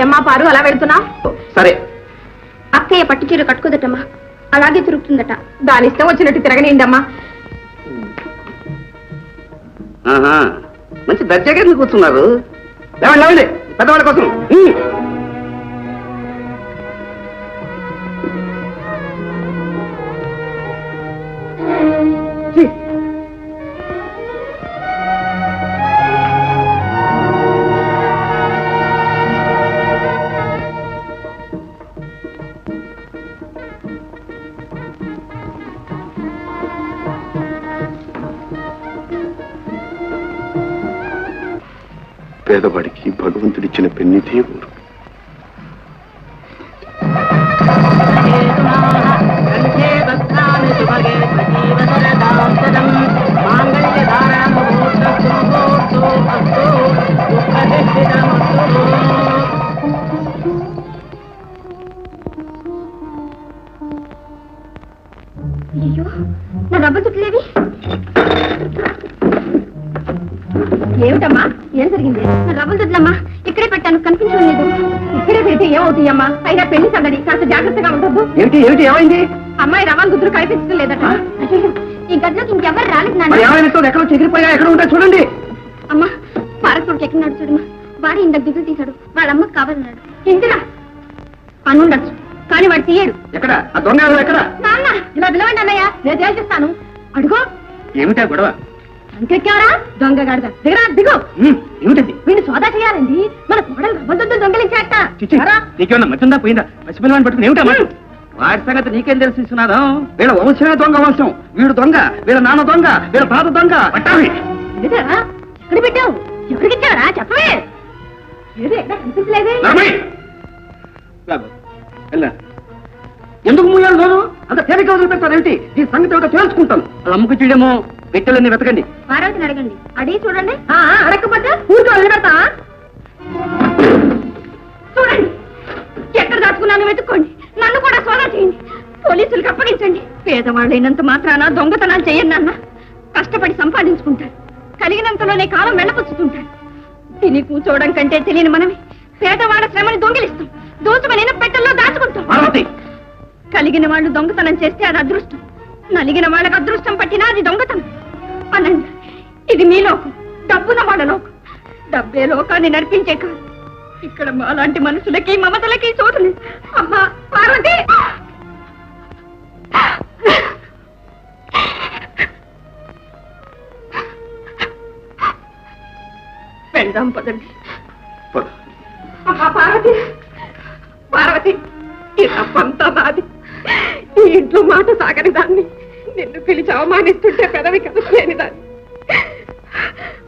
ఏమ్మా పారు అలా వెళ్తున్నా? సరే. అక్కయ్య పట్టు చీర కట్టుకోదటమ్మా. అలాగే తిరుగుతుందట. దాని ఇష్టం వచ్చినట్టు తిరగనిండమ్మా మంచి దర్జాగా ఎందుకు కూర్చున్నారు. లేవండి లేవండి. పెద్దవాళ్ళ కోసం. పేదవాడికి భగవంతుడిచ్చిన పెన్నిదే ఊరు అయ్యో నా రబ్బ చుట్టలేవి ఏమిటమ్మా? ఏం జరిగింది? రబ్బ చుట్లమ్మా ఇక్కడే పెట్టాను కనిపించడం లేదు. ఇక్కడే పెడితే ఏమవుతాయమ్మా? అయినా పెళ్ళి సంగతి కాస్త జాగ్రత్తగా ఉండదు ఏమిటి ఏమిటి ఏమైంది? అమ్మాయి రవాణా గుద్దురు కనిపించడం లేదట. ఈ గదిలోకి ఇంకెవ్వరు రాలేదు నాన్న. ఎక్కడో చెగిరిపోయా ఎక్కడ ఉంటా చూడండి. అమ్మా పారకుడికి ఎక్కినాడు చూడమ్మా. వాడు ఇందాక దిగులు తీశాడు. వాళ్ళ అమ్మకి కావాలన్నాడు. ఇందిరా పనుండొచ్చు కానీ వాడు తీయడు. ఎక్కడ? ఆ దొంగ ఎవరు ఎక్కడ? నాన్న ఇలా పిలవండి అన్నయ్య. నేను తేల్చేస్తాను. అడుగో. ఏమిటా గొడవ? ఇంకెక్కారా దొంగ గాడిద. దిగరా దిగు. ఏమిటది? వీడిని సోదా చేయాలండి. మన కోడలు దొంగలించాట చిచ్చి, నీకేమన్నా మతుందా పోయిందా పసిపిల్లవాడిని పట్టుకుని ఏమిటా మాట వాడి సంగతి నీకేం తెలిసి సునాదం వీళ్ళ వంశమే దొంగ వంశం. వీడు దొంగ వీళ్ళ నాన్న దొంగ వీళ్ళ తాత దొంగ. పట్టావి ఏదా ఎక్కడ పెట్టావు? ఎవరికి ఇచ్చావరా? చెప్పవే. ఎందుకు మూయాలి రోజు అంత తేలిక వదిలిపెట్టారేంటి ఈ సంగతి ఏమిటో తెలుసుకుంటాను వాళ్ళ అమ్మకు చూడేమో పెట్టెలన్నీ వెతకండి. పార్వతిని అడగండి. అడిగి చూడండి. ఆ, ఆ, అడగకపోతే ఊరికే వదిలిపెడతా. చూడండి. ఎక్కడ దాచుకున్నాను వెతుక్కోండి. నన్ను కూడా సోదా చేయండి. పోలీసులకు అప్పగించండి. పేదవాళ్ళైనంత మాత్రాన దొంగతనాలు చేయండి నాన్న. కష్టపడి సంపాదించుకుంటారు. కలిగినంతలోనే కాలం వెళ్ళపుచ్చుతుంటారు తిని కూర్చోవడం కంటే తెలియని మనమే పేదవాళ్ళ శ్రమని దొంగిలిస్తాం. దోచుకుని పెట్టెల్లో దాచుకుంటాం. పార్వతి! కలిగిన వాళ్ళు దొంగతనం చేస్తే అది అదృష్టం. నలిగిన వాళ్ళకి అదృష్టం పట్టినా అది దొంగతనం. అనండి ఇది మీ లోకం. డబ్బున వాళ్ళ లోకం. డబ్బే లోకాన్ని నడిపించే కాదు. ఇక్కడ మాలాంటి మనుషులకి మమతలకి చోటు లేదు అమ్మా పార్వతి! వెళ్దాం పదండి. పద. అమ్మా పార్వతి! పార్వతి ఈ తప్పంతా నాది. ఈ ఇంట్లో మాట సాగని దాన్ని. నిన్ను పిలిచి అవమానిస్తుంటే పెదవి కదలేని దాన్ని.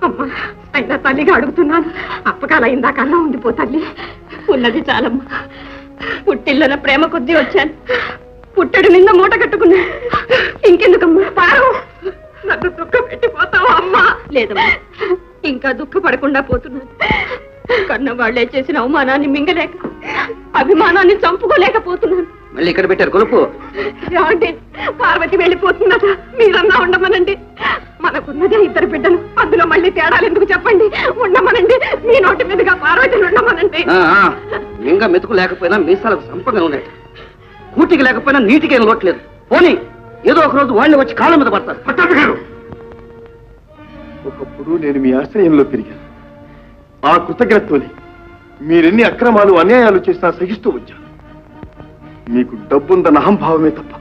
అమ్మా అయినా తల్లిగా అడుగుతున్నాను. అప్పకాల ఇందాకన్నా ఉండిపో తల్లి. ఉన్నది చాలమ్మా. పుట్టిల్లున ప్రేమ కొద్దీ వచ్చాను. పుట్టడు నింద మూట కట్టుకున్నా. ఇంకెందుకమ్మా? పారు నన్ను దుఃఖ పెట్టిపోతావా అమ్మా? లేదమ్మా. ఇంకా దుఃఖపడకుండా పోతున్నాను. కన్న వాళ్ళే చేసిన అవమానాన్ని మింగలేక అభిమానాన్ని చంపుకోలేకపోతున్నాను. మళ్ళీ ఇక్కడ పెట్టారు కొలుపు ఏమండి పార్వతి వెళ్ళిపోతున్నదా మీరన్నా ఉండమనండి. మనకున్నదే ఇద్దరు బిడ్డలు. అందులో మళ్ళీ తేడాలు ఎందుకు చెప్పండి? ఉండమనండి. మీ నోటి మీదుగా పార్వతిని ఉండమనండి. ఇంకా మెతుకు లేకపోయినా మీసాలకు సంపదన ఉన్నాయి. కూటికి లేకపోయినా నీటికి ఏం లోట్లేదు పోనీ ఏదో ఒక రోజు వాళ్ళని వచ్చి కాళ్ళ మీద పడతారు. పట్టాభి గారు! ఒకప్పుడు నేను మీ ఆశ్రయంలో పెరిగాను. ఆ కృతజ్ఞతతోనే మీరెన్ని అక్రమాలు అన్యాయాలు చేసినా సహిస్తూ వచ్చాను. మీకు డబ్బుందన్న అహంభావమే తప్ప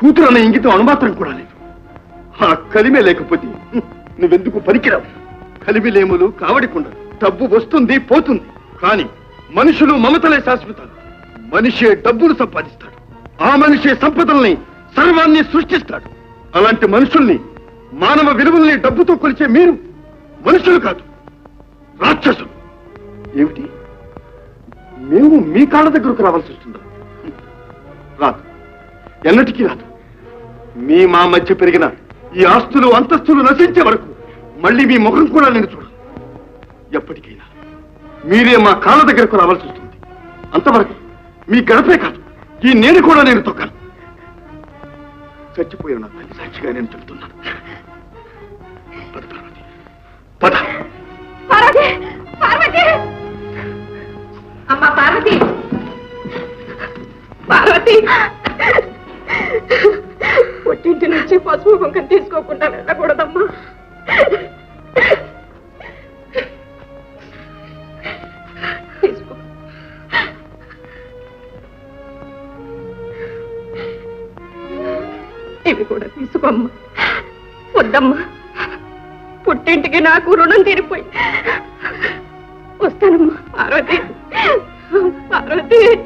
కూతురు అన్న ఇంగితం అనుమాత్రం కూడా లేదు. ఆ కలిమే లేకపోతే నువ్వెందుకు పనికిరావు? కలిమిలేములు కావడికుండదు డబ్బు వస్తుంది పోతుంది. కానీ మనుషులు మమతలే శాశ్వతాలు. మనిషే డబ్బులు సంపాదిస్తాడు. ఆ మనిషే సంపదల్ని సర్వాన్ని సృష్టిస్తాడు. అలాంటి మనుషుల్ని మానవ విలువల్ని డబ్బుతో కొలిచే మీరు మనుషులు కాదు రాక్షసులు. ఏమిటి? మేము మీ కాళ్ళ దగ్గరకు రావాల్సి వస్తుందా? ఎన్నటికీ రాదు. మీ మా మధ్య పెరిగిన ఈ ఆస్తులు అంతస్తులు నశించే వరకు మళ్ళీ మీ ముఖం కూడా నేను చూడను. ఎప్పటికైనా మీరే మా కాళ్ళ దగ్గరకు రావాల్సి వస్తుంది. అంతవరకు మీ గడపే కాదు ఈ నేను కూడా నేను తొక్కాను. చచ్చిపోయిన నా తల్లి సాక్షిగా నేను చెబుతున్నాను. పద పార్వతి. పద. పార్వతి! పార్వతి! అమ్మా పార్వతి! పార్వతి! పుట్టింటి నుంచి పసుపు కుంకం తీసుకోకుండా వెళ్ళకూడదమ్మా. ఇవి కూడా తీసుకోమ్మా. వద్దమ్మా. పుట్టింటికి నాకు రుణం తీరిపోయి. వస్తానమ్మా పార్వతి. పార్వతి.